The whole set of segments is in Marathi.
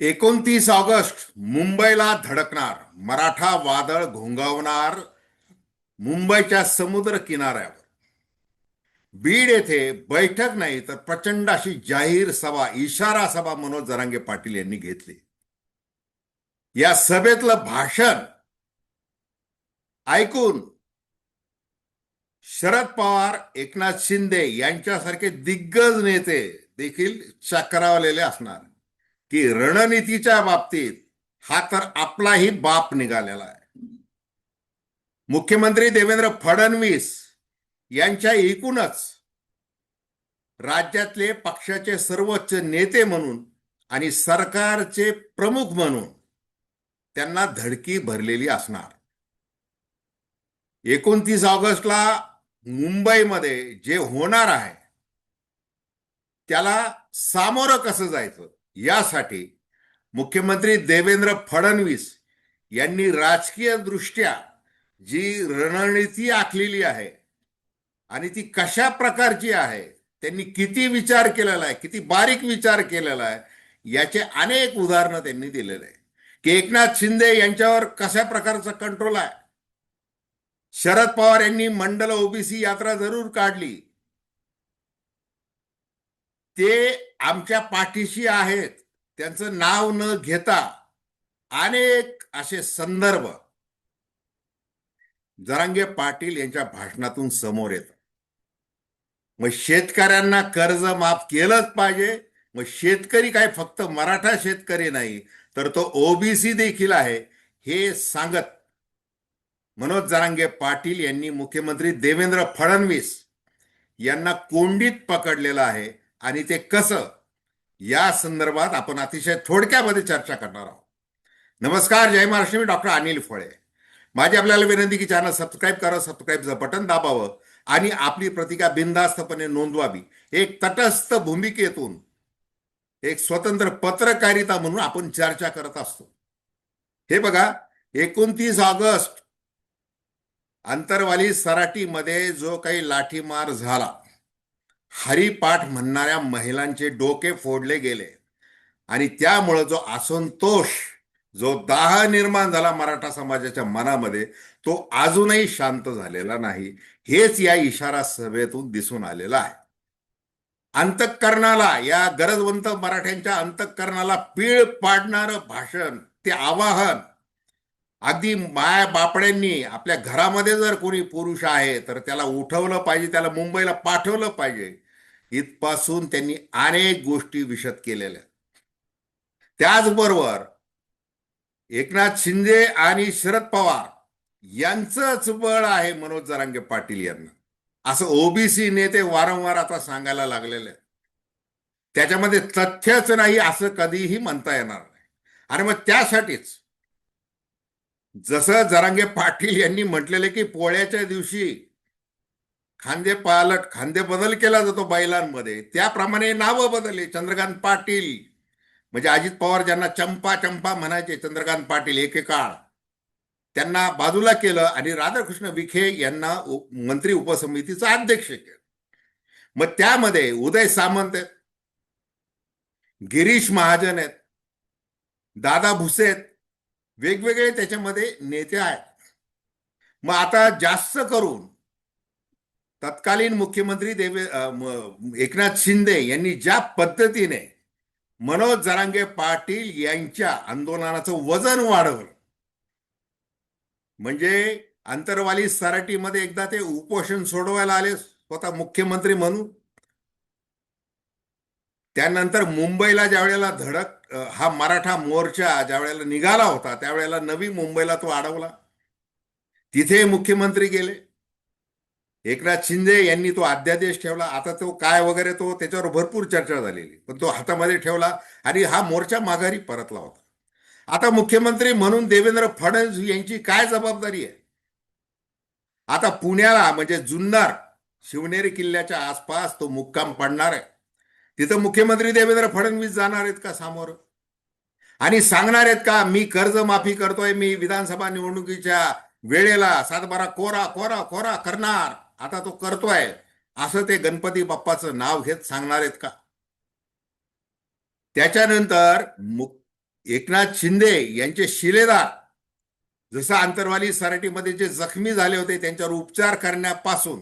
एकोणतीस ऑगस्ट मुंबईला धडकणार मराठा वादळ घोंगावणार मुंबईच्या समुद्र किनाऱ्यावर. बीड येथे बैठक नाही तर प्रचंड अशी जाहीर सभा इशारा सभा मनोज जरांगे पाटील यांनी घेतली. या सभेतलं भाषण ऐकून शरद पवार एकनाथ शिंदे यांच्यासारखे दिग्गज नेते देखील चक्रावलेले असणार. की रणनीतीच्या बाबतीत हा तर आपलाही बाप निघालेला आहे. मुख्यमंत्री देवेंद्र फडणवीस यांच्या एकूणच राज्यातले पक्षाचे सर्वोच्च नेते म्हणून आणि सरकारचे प्रमुख म्हणून त्यांना धडकी भरलेली असणार. एकोणतीस ऑगस्टला मुंबईमध्ये जे होणार आहे त्याला सामोरं कसं जायचं? यासाठी मुख्यमंत्री देवेंद्र फडणवीस यांनी राजकीय दृष्ट्या जी रणनीती आखलेली आहे आणि ती कशा प्रकारची आहे त्यांनी किती विचार केलेला आहे किती बारीक विचार केलेला आहे याचे अनेक उदाहरणं त्यांनी दिलेले आहे की एकनाथ शिंदे यांच्यावर कशा प्रकारचा कंट्रोल आहे? शरद पवार यांनी मंडल ओबीसी यात्रा जरूर काढली. ते आमच्या पाठीशी आहेत. त्यांचं नाव न घेता अनेक असे संदर्भ जरांगे पाटील यांच्या भाषणातून समोर येतात. मग शेतकऱ्यांना कर्ज माफ केलंच पाहिजे. मग शेतकरी काय फक्त मराठा शेतकरी नाही तर तो ओबीसी देखील आहे. हे सांगत मनोज जरांगे पाटील यांनी मुख्यमंत्री देवेंद्र फडणवीस यांना कोंडीत पकडलेलं आहे. आणि ते कसं? या संदर्भात आपण अतिशय थोडक्यामध्ये चर्चा करणार आहोत. नमस्कार जय महाराष्ट्र मी डॉक्टर अनिल फळे. माझी आपल्याला विनंती की चॅनल सबस्क्राईब करा सबस्क्राईबचं बटन दाबावं आणि आपली प्रतिका बिनधास्तपणे नोंदवावी. एक तटस्थ भूमिकेतून एक स्वतंत्र पत्रकारिता म्हणून आपण चर्चा करत असतो. हे बघा एकोणतीस ऑगस्ट अंतरवाली सराटीमध्ये जो काही लाठीमार झाला हरिपाठ म्हणणाऱ्या महिलांचे डोके फोडले गेले. आणि त्यामुळं जो असंतोष जो दाह निर्माण झाला मराठा समाजाच्या मनामध्ये तो अजूनही शांत झालेला नाही. हेच या इशारा सभेतून दिसून आलेलं आहे. अंतःकरणाला या गरजवंत मराठ्यांच्या अंतःकरणाला पीळ पाडणारं भाषण ते आवाहन अगदी माया बापड्यांनी आपल्या घरामध्ये जर कोणी पुरुष आहे तर त्याला उठवलं पाहिजे त्याला मुंबईला पाठवलं पाहिजे. इथपासून त्यांनी अनेक गोष्टी विशद केलेल्या. त्याचबरोबर एकनाथ शिंदे आणि शरद पवार यांचंच बळ आहे मनोज जरांगे पाटील यांना. असं ओबीसी नेते वारंवार आता सांगायला लागलेले. त्याच्यामध्ये तथ्यच नाही असं कधीही म्हणता येणार नाही. आणि मग त्यासाठीच जसं जरांगे पाटील यांनी म्हटलेले की पोळ्याच्या दिवशी खांदे पालट खांदे बदल केला जातो बैलांमध्ये. त्याप्रमाणे नावं बदलले. चंद्रकांत पाटील. म्हणजे अजित पवार ज्यांना चंपा चंपा म्हणायचे चंद्रकांत पाटील एकेकाळ त्यांना बाजूला केलं आणि राधाकृष्ण विखे यांना मंत्री उपसमितीचं अध्यक्ष केलं. मग त्यामध्ये उदय सामंत आहेत. गिरीश महाजन आहेत. दादा भुसे आहेत. वेगवेगळे त्याच्यामध्ये नेते आहेत. मग आता जास्त करून तत्कालीन मुख्यमंत्री देवे एकनाथ शिंदे यांनी ज्या पद्धतीने मनोज जरांगे पाटील यांच्या आंदोलनाचं वजन वाढवलं म्हणजे अंतरवाली सराटीमध्ये एकदा ते उपोषण सोडवायला आले स्वतः मुख्यमंत्री म्हणून त्यानंतर मुंबईला ज्या वेळेला धडक हा मराठा मोर्चा ज्या वेळेला निघाला होता त्यावेळेला नवी मुंबईला तो अडवला. तिथे मुख्यमंत्री गेले. एकनाथ शिंदे यांनी तो अध्यादेश ठेवला. आता तो काय वगैरे तो त्याच्यावर भरपूर चर्चा झालेली. पण तो हातामध्ये ठेवला आणि हा मोर्चा माघारी परतला होता. आता मुख्यमंत्री म्हणून देवेंद्र फडणवीस यांची काय जबाबदारी आहे? आता पुण्याला म्हणजे जुन्नर शिवनेरी किल्ल्याच्या आसपास तो मुक्काम पडणार आहे. तिथं मुख्यमंत्री देवेंद्र फडणवीस जाणार आहेत का समोर? आणि सांगणार आहेत का मी कर्ज माफी करतोय मी विधानसभा निवडणुकीच्या वेळेला सातबारा कोरा कोरा कोरा करणार आता तो करतोय. असं ते गणपती बाप्पाचं नाव घेत सांगणार आहेत का? त्याच्यानंतर मु- एकनाथ शिंदे यांचे शिलेदार जसं आंतरवाली सराटीमध्ये जे जखमी झाले होते त्यांच्यावर उपचार करण्यापासून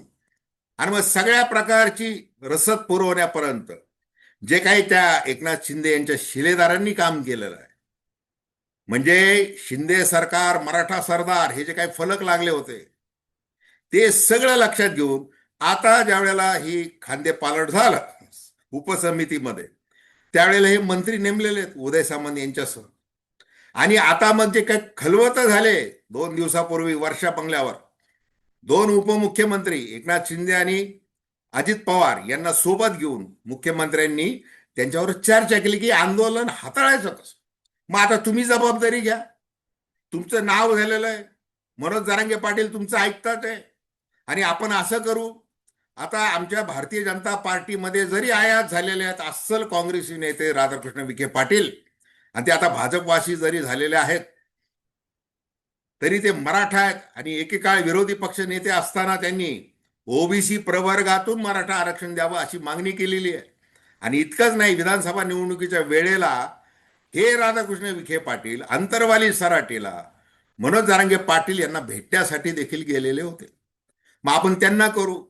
आणि मग सगळ्या प्रकारची रसद पुरवण्यापर्यंत जे काही त्या एकनाथ शिंदे यांच्या शिलेदारांनी काम केलेलं आहे. म्हणजे शिंदे सरकार मराठा सरदार हे जे काही फलक लागले होते ते सगळं लक्षात घेऊन आता ज्या वेळेला ही खांदे पालट झालं उपसमितीमध्ये त्यावेळेला हे मंत्री नेमलेले आहेत उदय सामंत यांच्यासह. आणि आता मग जे काही खलवत झाले दोन दिवसापूर्वी वर्षा बंगल्यावर दोन उपमुख्यमंत्री एकनाथ शिंदे आणि अजित पवार यांना सोबत घेऊन मुख्यमंत्र्यांनी त्यांच्यावर चर्चा केली की आंदोलन हाताळायचं कसं? मग आता तुम्ही जबाबदारी घ्या. तुमचं नाव झालेलं आहे. मनोज जारांगे पाटील तुमचं ऐकतात आहे. आणि आपण असं करू आता आमच्या भारतीय जनता पार्टीमध्ये जरी आयात झालेले आहेत अस्सल काँग्रेसी नेते राधाकृष्ण विखे पाटील आणि ते आता भाजपवासी जरी झालेले आहेत तरी ते मराठा आहेत आणि एकेकाळ विरोधी पक्ष नेते असताना त्यांनी ओबीसी प्रवर्गातून मराठा आरक्षण द्यावं अशी मागणी केलेली आहे. आणि इतकंच नाही विधानसभा निवडणुकीच्या वेळेला हे राधाकृष्ण विखे पाटील अंतरवाली सराटेला मनोज जारांगे पाटील यांना भेटण्यासाठी देखील गेलेले होते. मग आपण त्यांना करू.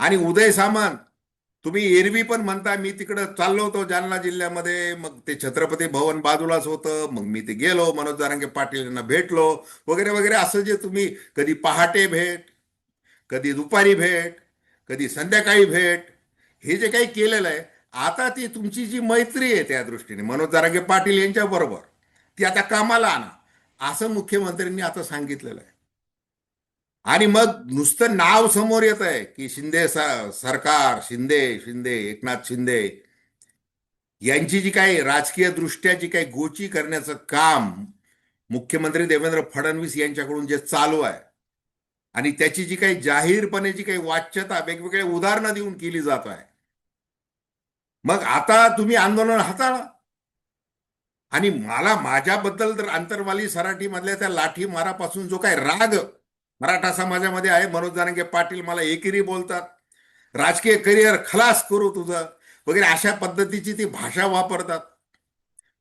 आणि उदय सामंत तुम्ही एरवी पण म्हणता मी तिकडं चाललो होतो जालना जिल्ह्यामध्ये मग ते छत्रपती भवन बाजूलाच होतं मग मी ते गेलो मनोज जारांगे पाटील यांना भेटलो वगैरे वगैरे असं जे तुम्ही कधी पहाटे भेट कधी दुपारी भेट कधी संध्याकाळी भेट. हे जे काही केलेलं आहे आता ती तुमची जी मैत्री आहे त्या दृष्टीने मनोज दारांगे पाटील यांच्या बरोबर ती आता कामाला आणा. असं मुख्यमंत्र्यांनी आता सांगितलेलं आहे. आणि मग नुसतं नाव समोर येत आहे की शिंदे सरकार शिंदे शिंदे एकनाथ शिंदे. यांची जी काही राजकीय दृष्ट्या जी काही गोची करण्याचं काम मुख्यमंत्री देवेंद्र फडणवीस यांच्याकडून जे चालू आहे आणि त्याची जी काही जाहीरपणे जी काही वाच्यता वेगवेगळे उदाहरणं देऊन केली जात आहे. मग आता तुम्ही आंदोलन हाताळा. आणि मला माझ्याबद्दल तर अंतरवाली सराठी मधल्या त्या लाठी मारापासून जो काही राग मराठा समाजामध्ये आहे मनोज जारंगे पाटील मला एकेरी बोलतात राजकीय करिअर खलास करू तुझं वगैरे अशा पद्धतीची ती भाषा वापरतात.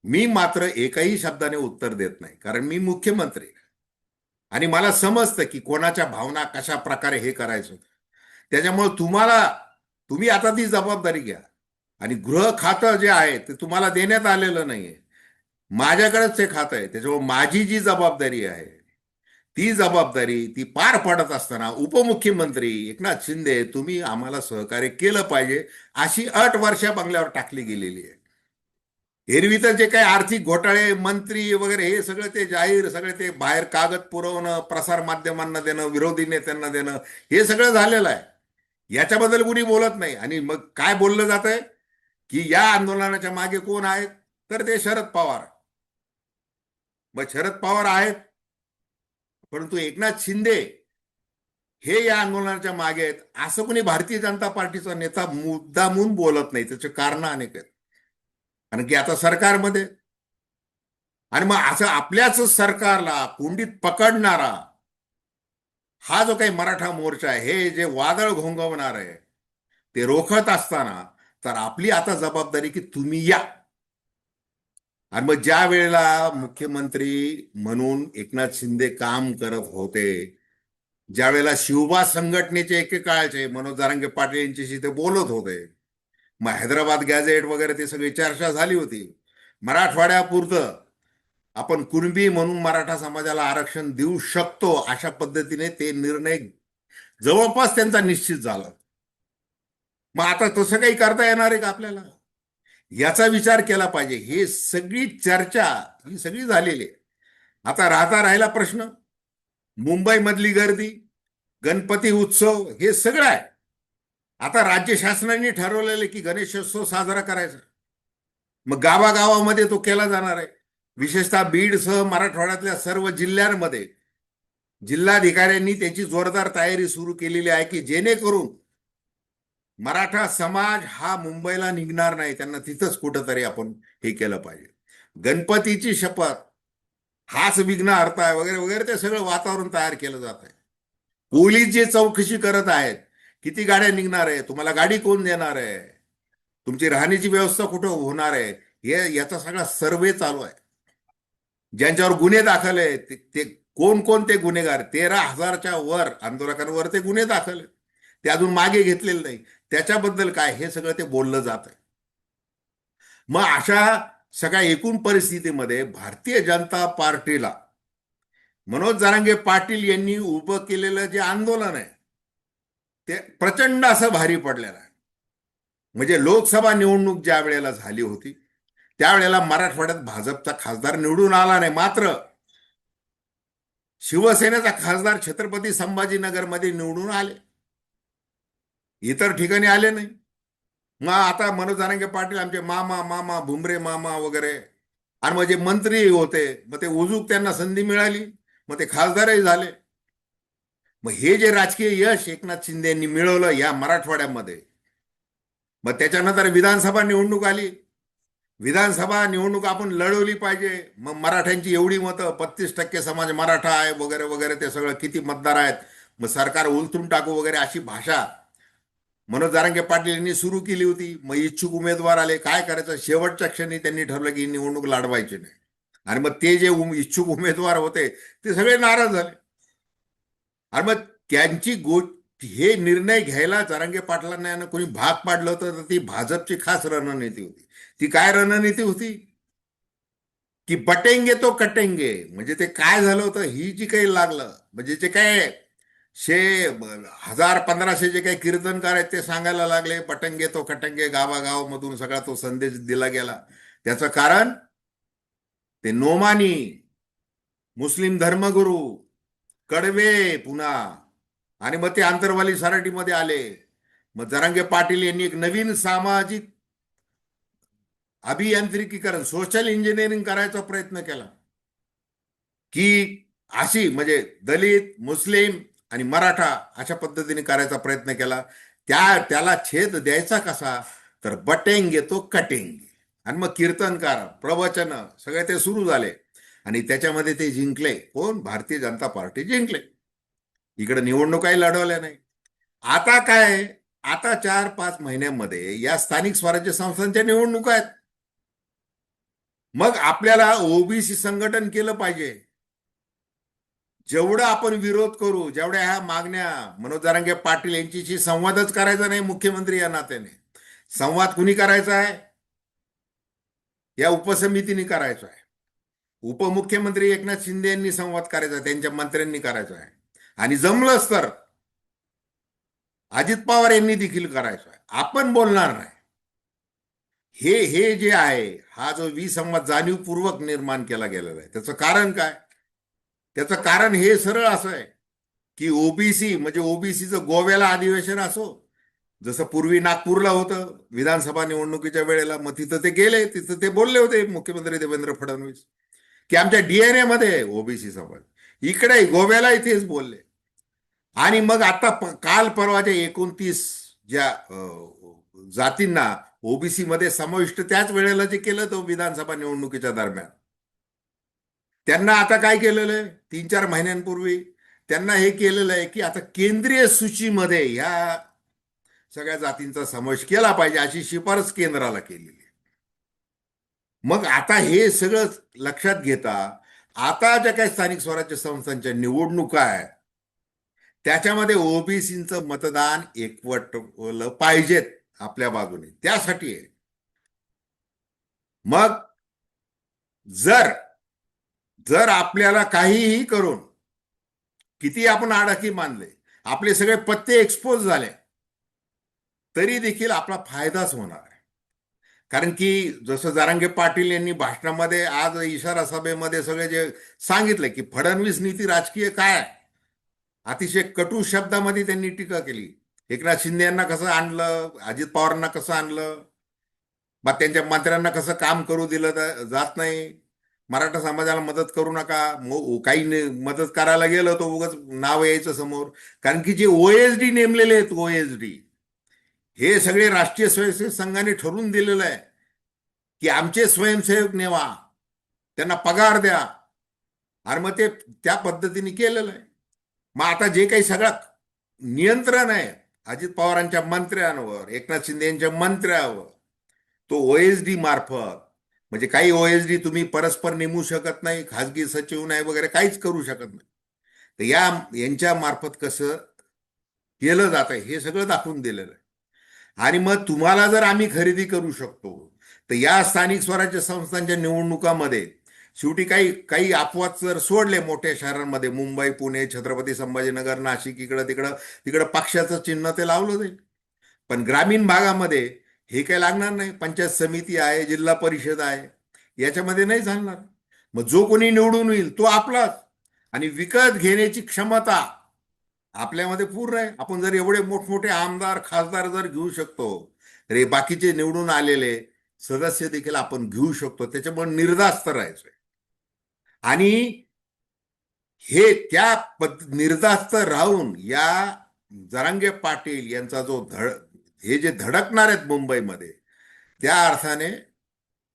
मी मात्र एकाही शब्दाने उत्तर देत नाही कारण मी मुख्यमंत्री. आणि मला समजतं की कोणाच्या भावना कशा प्रकारे हे करायचं. त्याच्यामुळे तुम्हाला तुम्ही आता ती जबाबदारी घ्या. आणि गृह खातं जे आहे ते तुम्हाला देण्यात आलेलं नाहीये. माझ्याकडेच ते खातं आहे. त्याच्यामुळे माझी जी जबाबदारी आहे ती जबाबदारी ती पार पाडत असताना उपमुख्यमंत्री एकनाथ शिंदे तुम्ही आम्हाला सहकार्य केलं पाहिजे अशी अट वर्षा बंगल्यावर टाकली गेलेली आहे. एरवी तर जे काही आर्थिक घोटाळे मंत्री वगैरे हे सगळं ते जाहीर सगळे ते बाहेर कागद पुरवणं प्रसार माध्यमांना देणं विरोधी नेत्यांना देणं हे सगळं झालेलं आहे. याच्याबद्दल कुणी बोलत नाही. आणि मग काय बोललं जात आहे की या आंदोलनाच्या मागे कोण आहेत? तर ते शरद पवार. मग शरद पवार आहेत परंतु एकनाथ शिंदे हे या आंदोलनाच्या मागे आहेत. असं कोणी भारतीय जनता पार्टीचा नेता मुद्दामून बोलत नाही. त्याचे कारण अनेक आहेत. कारण की आता सरकारमध्ये. आणि मग असं आपल्याच सरकारला कुंडीत पकडणारा हा जो काही मराठा मोर्चा आहे हे जे वादळ घोंगवणार आहे ते रोखत असताना तर आपली आता जबाबदारी की तुम्ही या. आणि मग ज्या वेळेला मुख्यमंत्री म्हणून एकनाथ शिंदे काम करत होते ज्या वेळेला शिवबा संघटनेचे एकेकाळचे मनोज जारंगे पाटील यांच्याशी ते बोलत होते मग हैदराबाद गॅझेट वगैरे ते सगळी चर्चा झाली होती. मराठवाड्यापुरतं आपण कुणबी म्हणून मराठा समाजाला आरक्षण देऊ शकतो अशा पद्धतीने ते निर्णय जवळपास त्यांचा निश्चित झाला. मग आता तसं काही करता येणार आहे का आपल्याला? याचा विचार केला पाहिजे. हे सगळी चर्चा ही सगळी झालेली आहे. आता राहता राहिला प्रश्न. मुंबईमधली गर्दी गणपती उत्सव हे सगळं आहे. आता राज्य शासनाने ठरवलेलं की गणेशोत्सव साजरा करायचा. मग गावागावामध्ये तो केला जाणार आहे. विशेषतः बीडसह मराठवाड्यातल्या सर्व जिल्ह्यांमध्ये जिल्हाधिकाऱ्यांनी त्याची जोरदार तयारी सुरू केलेली आहे की जेणेकरून मराठा समाज हा मुंबईला निघणार नाही. त्यांना तिथंच कुठंतरी आपण हे केलं पाहिजे. गणपतीची शपथ हाच विघ्न अर्थ आहे वगैरे वगैरे ते सगळं वातावरण तयार केलं जात आहे पोलीस जे चौकशी करत आहेत किती गाड्या निघणार आहे? तुम्हाला गाडी कोण देणार आहे? तुमची राहण्याची व्यवस्था कुठं होणार आहे? हे याचा सगळा सर्वे चालू आहे. ज्यांच्यावर गुन्हे दाखल आहे ते- कोण कोण कोणते गुन्हेगार? तेरा हजारच्या वर आंदोलकांवर ते गुन्हे दाखल आहेत. ते अजून मागे घेतलेले नाही. त्याच्याबद्दल काय? हे सगळं ते बोललं जात आहे. मग अशा सगळ्या एकूण परिस्थितीमध्ये भारतीय जनता पार्टीला मनोज जरांगे पाटील यांनी उभं केलेलं जे आंदोलन आहे ते प्रचंड असं भारी पडलेलं आहे. म्हणजे लोकसभा निवडणूक ज्या वेळेला झाली होती त्यावेळेला मराठवाड्यात भाजपचा खासदार निवडून आला नाही. मात्र शिवसेनेचा खासदार छत्रपती संभाजीनगरमध्ये निवडून आले. इतर ठिकाणी आले नाही. मग आता मनोज जारंगे पाटील आमचे मामा मामा भुमरे मामा वगैरे आणि म्हणजे मंत्री होते मग ते उजूक त्यांना संधी मिळाली मग ते खासदारही झाले. मग हे जे राजकीय यश एकनाथ शिंदे यांनी मिळवलं या मराठवाड्यामध्ये मग त्याच्यानंतर विधानसभा निवडणूक आली. विधानसभा निवडणूक आपण लढवली पाहिजे. मग मराठ्यांची एवढी मतं पस्तीस टक्के समाज मराठा आहे वगैरे वगैरे ते सगळं किती मतदार आहेत. मग सरकार उलथून टाकू वगैरे अशी भाषा मनोज जारंगे पाटील यांनी सुरू केली होती. मग इच्छुक उमेदवार आले. काय करायचं? शेवटच्या क्षणी त्यांनी ठरलं की निवडणूक लढवायची नाही. आणि मग ते जे उम- इच्छुक उमेदवार होते ते सगळे नाराज झाले. आणि मग त्यांची गोष्ट हे निर्णय घ्यायला जरांगे पाटलांना यानं कोणी भाग पाडलं होतं तर ती भाजपची खास रणनीती होती. ती काय रणनीती होती? की बटेंगे तो कटेंगे. म्हणजे ते काय झालं होतं ही जी काही लागलं म्हणजे जे काय शे हजार पंधराशे जे काही कीर्तनकार आहेत ते सांगायला लागले पटंगे तो कटंगे गावागाव मधून सगळा तो संदेश दिला गेला. त्याचं कारण ते नोमानी मुस्लिम धर्मगुरू कडवे पुन्हा. आणि मग ते आंतरवाली सराटीमध्ये आले. मग जरांगे पाटील यांनी एक नवीन सामाजिक अभियांत्रिकीकरण सोशल इंजिनिअरिंग करायचा प्रयत्न केला. की अशी म्हणजे दलित मुस्लिम आणि मराठा अशा पद्धतीने करायचा प्रयत्न केला. त्या त्याला छेद द्यायचा कसा? तर बटेंगे तो कटेंगे. आणि मग कीर्तनकार प्रवचन सगळे ते सुरू झाले. आणि त्याच्यामध्ये ते जिंकले. कोण? भारतीय जनता पार्टी जिंकले. इकडे निवडणुकाही लढवल्या नाही. आता काय आता चार पाच महिन्यांमध्ये या स्थानिक स्वराज्य संस्थांच्या निवडणुका आहेत. मग आपल्याला ओबीसी संघटन केलं पाहिजे. जेवढं आपण विरोध करू जेवढ्या ह्या मागण्या मनोज जारंगे पाटील यांच्याशी संवादच करायचा नाही मुख्यमंत्री या नात्याने. संवाद कुणी करायचा आहे? या उपसमितीने करायचा आहे. उपमुख्यमंत्री एकनाथ शिंदे यांनी संवाद करायचा त्यांच्या मंत्र्यांनी करायचा आहे. आणि जमलंच तर अजित पवार यांनी देखील करायचं आहे. आपण बोलणार नाही. हे हे जे आहे हा जो विसंवाद जाणीवपूर्वक निर्माण केला गेलेला आहे. त्याचं कारण काय? त्याचं कारण हे सरळ असं आहे की ओबीसी म्हणजे ओबीसीचं गोव्याला अधिवेशन असो जसं पूर्वी नागपूरला होतं विधानसभा निवडणुकीच्या वेळेला मग तिथं ते गेले तिथं ते बोलले होते मुख्यमंत्री देवेंद्र फडणवीस. की आमच्या डीएनए मध्ये ओबीसी समाज इकडे गोव्याला इथेच बोलले. आणि मग आता काल परवाच्या एकोणतीस ज्या जातींना ओबीसी मध्ये समाविष्ट त्याच वेळेला जे केलं तो विधानसभा निवडणुकीच्या दरम्यान. त्यांना आता काय केलेलं आहे? तीन चार महिन्यांपूर्वी त्यांना हे केलेलं आहे की आता केंद्रीय सूचीमध्ये ह्या सगळ्या जातींचा समावेश केला पाहिजे अशी शिफारस केंद्राला केलेली आहे. मग आता हे सगळं लक्षात घेता आता ज्या काही स्थानिक स्वराज्य संस्थांच्या निवडणुका आहेत त्याच्यामध्ये ओबीसीचं मतदान एकवटलं पाहिजेत आपल्या बाजूने. त्यासाठी आहे. मग जर जर आपल्याला काहीही करून किती आपण आडाखी मानले आपले सगळे पत्ते एक्सपोज झाले तरी देखील आपला फायदाच होणार. कारण की जसं जारांगे पाटील यांनी भाषणामध्ये आज इशारा सभेमध्ये सगळे जे सांगितलं की फडणवीस नीती राजकीय काय अतिशय कटू शब्दामध्ये त्यांनी टीका केली. एकनाथ शिंदे यांना कसं आणलं? अजित पवारांना कसं आणलं? मग त्यांच्या मंत्र्यांना कसं काम करू दिलं जात नाही? मराठा समाजाला मदत करू नका. काही मदत करायला गेलं तो उगाच नाव यायचं समोर. कारण की जे ओएसडी नेमलेले आहेत ओएसडी हे सगळे राष्ट्रीय स्वयंसेवक संघाने ठरवून दिलेलं आहे की आमचे स्वयंसेवक नेवा त्यांना पगार द्या. आणि मग ते त्या पद्धतीने केलेलं आहे. मग आता जे काही सगळं नियंत्रण आहे अजित पवारांच्या मंत्र्यांवर एकनाथ शिंदे यांच्या मंत्र्यावर तो ओएसडी मार्फत म्हणजे काही ओएसडी तुम्ही परस्पर नेमू शकत नाही खाजगी सचिव नाही वगैरे काहीच करू शकत नाही. तर या यांच्या मार्फत कसं केलं जात आहे हे सगळं दाखवून दिलेलं आहे. आणि मग तुम्हाला जर आम्ही खरेदी करू शकतो तर या स्थानिक स्वराज्य संस्थांच्या निवडणुकामध्ये शेवटी काही काही अपवाद जर सोडले मोठ्या शहरांमध्ये मुंबई पुणे छत्रपती संभाजीनगर नाशिक इकडं तिकडं तिकडं पक्षाचं चिन्ह ते लावलं जाईल. पण ग्रामीण भागामध्ये हे काही लागणार नाही. पंचायत समिती आहे जिल्हा परिषद आहे याच्यामध्ये नाही चालणार. मग जो कोणी निवडून येईल तो आपलाच. आणि विकत घेण्याची क्षमता आपल्यामध्ये पूर्ण आहे. आपण जर एवढे मोठमोठे आमदार खासदार जर घेऊ शकतो तर हे बाकीचे निवडून आलेले सदस्य देखील आपण घेऊ शकतो. त्याच्यामुळे निर्धास्त राहायचंय. आणि हे त्या पद निर्धास्त राहून या जरांगे पाटील यांचा जो धड हे जे धडकणार आहेत मुंबईमध्ये त्या अर्थाने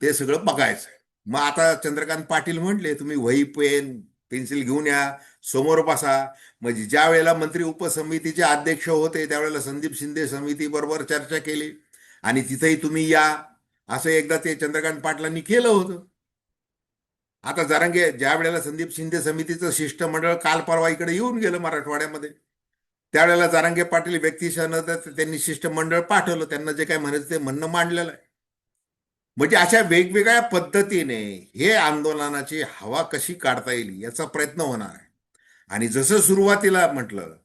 ते सगळं बघायचं मग आता चंद्रकांत पाटील म्हटले तुम्ही वही पेन पेन्सिल घेऊन या. समोर बसा. म्हणजे ज्या वेळेला मंत्री उपसमितीचे अध्यक्ष होते त्यावेळेला संदीप शिंदे समिती बरोबर चर्चा केली. आणि तिथेही तुम्ही या. असं एकदा ते चंद्रकांत पाटलांनी केलं होतं. आता जरांगे ज्या वेळेला संदीप शिंदे समितीचं शिष्टमंडळ काल परवा इकडे येऊन गेलं मराठवाड्यामध्ये त्यावेळेला जारांगे पाटील व्यक्तिशः त्यांनी शिष्टमंडळ पाठवलं. त्यांना जे काय म्हणायचं ते म्हणणं मांडलेलं आहे. म्हणजे अशा वेगवेगळ्या पद्धतीने हे आंदोलनाची हवा कशी काढता येईल याचा प्रयत्न होणार आहे. आणि जसं सुरुवातीला म्हटलं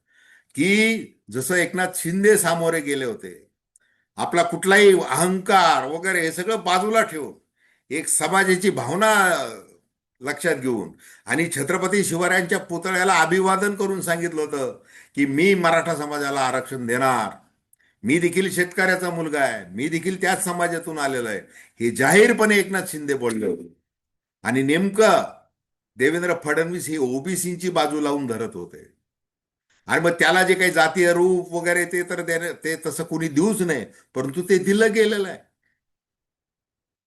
की जसं एकनाथ शिंदे सामोरे गेले होते आपला कुठलाही अहंकार वगैरे हे सगळं बाजूला ठेवून एक समाजाची भावना लक्षात घेऊन आणि छत्रपती शिवरायांच्या पुतळ्याला अभिवादन करून सांगितलं होतं की मी मराठा समाजाला आरक्षण देणार. मी देखील शेतकऱ्याचा मुलगा आहे. मी देखील त्याच समाजातून आलेलो आहे. हे जाहीरपणे एकनाथ शिंदे बोलले होते. आणि नेमकं देवेंद्र फडणवीस हे ओबीसीची बाजू लावून धरत होते. आणि मग त्याला जे काही जातीय रूप वगैरे ते तर त्याने- ते तसं कुणी देऊच नाही परंतु ते दिलं गेलेलं आहे.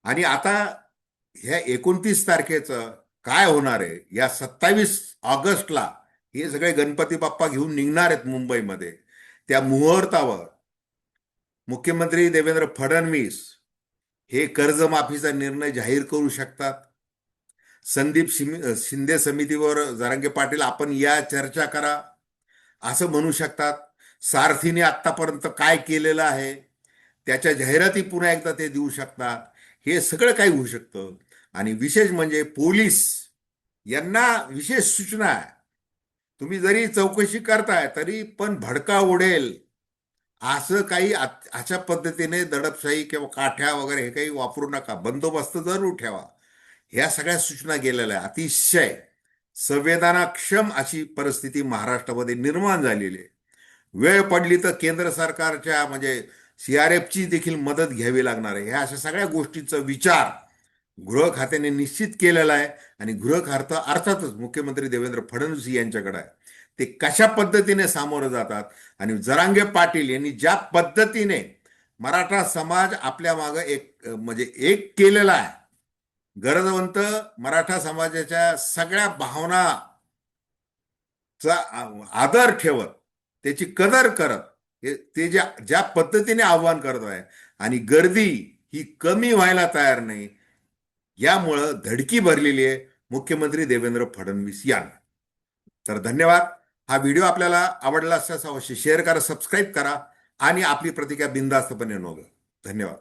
आणि आता ह्या एकोणतीस तारखेचं काय होणार आहे? या सत्तावीस ऑगस्टला हे सगळे गणपती बाप्पा घेऊन निघणार आहेत मुंबईमध्ये. त्या मुहूर्तावर मुख्यमंत्री देवेंद्र फडणवीस हे कर्जमाफीचा निर्णय जाहीर करू शकतात. संदीप शिंदे समितीवर जरांगे पाटील आपण या चर्चा करा. असं म्हणू शकतात. सारथीने आत्तापर्यंत काय केलेलं आहे त्याच्या जाहिराती पुन्हा एकदा ते देऊ शकतात. हे सगळं काही होऊ शकतं. आणि विशेष म्हणजे पोलीस यांना विशेष सूचना आहे. तुम्ही जरी चौकशी करताय तरी पण भडका उडेल. असं काही अशा पद्धतीने दडपशाही किंवा काठ्या वगैरे हे काही वापरू नका. बंदोबस्त जरूर ठेवा. ह्या सगळ्या सूचना गेलेल्या आहे अतिशय संवेदनाक्षम अशी परिस्थिती महाराष्ट्रामध्ये निर्माण झालेली आहे. वेळ पडली तर केंद्र सरकारच्या म्हणजे सी आर एफची देखील मदत घ्यावी लागणार आहे. ह्या अशा सगळ्या गोष्टीचा विचार गृह खात्याने निश्चित केलेला आहे आणि गृह खातं अर्थातच मुख्यमंत्री देवेंद्र फडणवीस यांच्याकडे आहे. ते कशा पद्धतीने सामोरं जातात आणि जरांगे पाटील यांनी ज्या पद्धतीने मराठा समाज आपल्या मागं एक म्हणजे एक केलेला आहे गरजवंत मराठा समाजाच्या सगळ्या भावनाचा आदर ठेवत त्याची कदर करत ते ज्या ज्या पद्धतीने आव्हान करत आहे आणि गर्दी ही कमी व्हायला तयार नाही यामुळं धडकी भरलेली आहे मुख्यमंत्री देवेंद्र फडणवीस यांना. तर धन्यवाद. हा व्हिडिओ आपल्याला आवडला असल्यास अवश्य शेअर करा सबस्क्राईब करा आणि आपली प्रतिक्रिया बिनधास्तपणे नोंदवा. धन्यवाद.